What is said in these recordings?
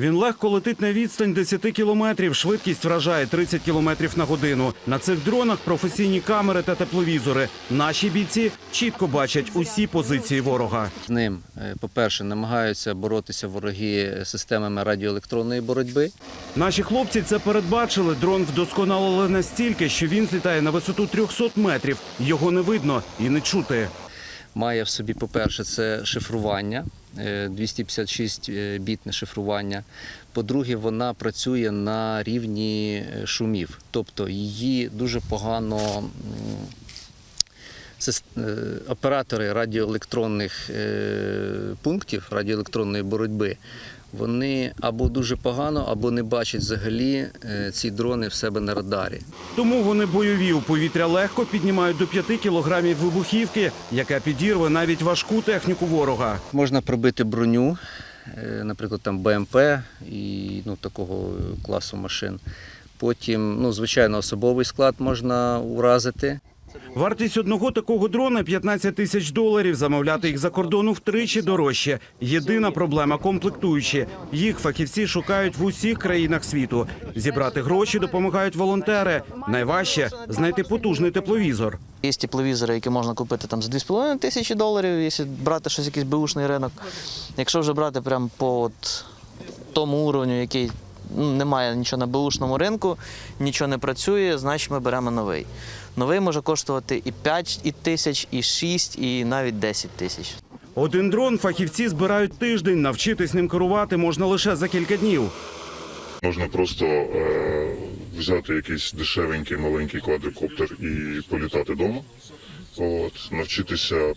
Він легко летить на відстань 10 кілометрів. Швидкість вражає 30 кілометрів на годину. На цих дронах професійні камери та тепловізори. Наші бійці чітко бачать усі позиції ворога. З ним, е, по-перше, намагаються боротися вороги системами радіоелектронної боротьби. Наші хлопці це передбачили. Дрон вдосконалили настільки, що він злітає на висоту 300 метрів. Його не видно і не чути. Має в собі, по-перше, це шифрування, е, 256 бітне шифрування. По-друге, вона працює на рівні е, шумів, тобто її дуже погано. Е, Оператори радіоелектронних е, пунктів радіоелектронної боротьби вони або дуже погано, або не бачать взагалі е, ці дрони в себе на радарі. Тому вони бойові у повітря легко піднімають до 5 кілограмів вибухівки, яка підірве навіть важку техніку ворога. Можна пробити броню, наприклад, там БМП і ну, такого класу машин. Потім, ну, звичайно, особовий склад можна уразити. Вартість одного такого дрона 15 тисяч доларів. Замовляти їх за кордону втричі дорожче. Єдина проблема комплектуючі. Їх фахівці шукають в усіх країнах світу. Зібрати гроші допомагають волонтери. Найважче знайти потужний тепловізор. Є тепловізори, які можна купити там за 2,5 тисячі доларів, якщо брати щось якийсь беушний ринок. Якщо вже брати прямо по от тому уровню, який немає нічого на беушному ринку, нічого не працює, значить ми беремо новий. Новий може коштувати і 5 і тисяч, і 6, і навіть 10 тисяч. Один дрон фахівці збирають тиждень. Навчитись ним керувати можна лише за кілька днів. Можна просто е, взяти якийсь дешевенький маленький квадрокоптер і політати вдома. От, навчитися е,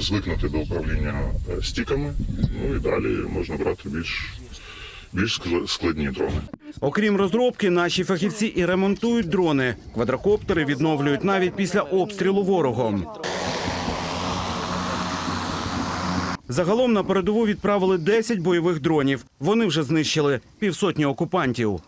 звикнути до управління е, стіками. Ну і далі можна брати більш, більш скла- складні дрони. Окрім розробки, наші фахівці і ремонтують дрони. Квадрокоптери відновлюють навіть після обстрілу ворогом. Загалом на передову відправили 10 бойових дронів. Вони вже знищили півсотні окупантів.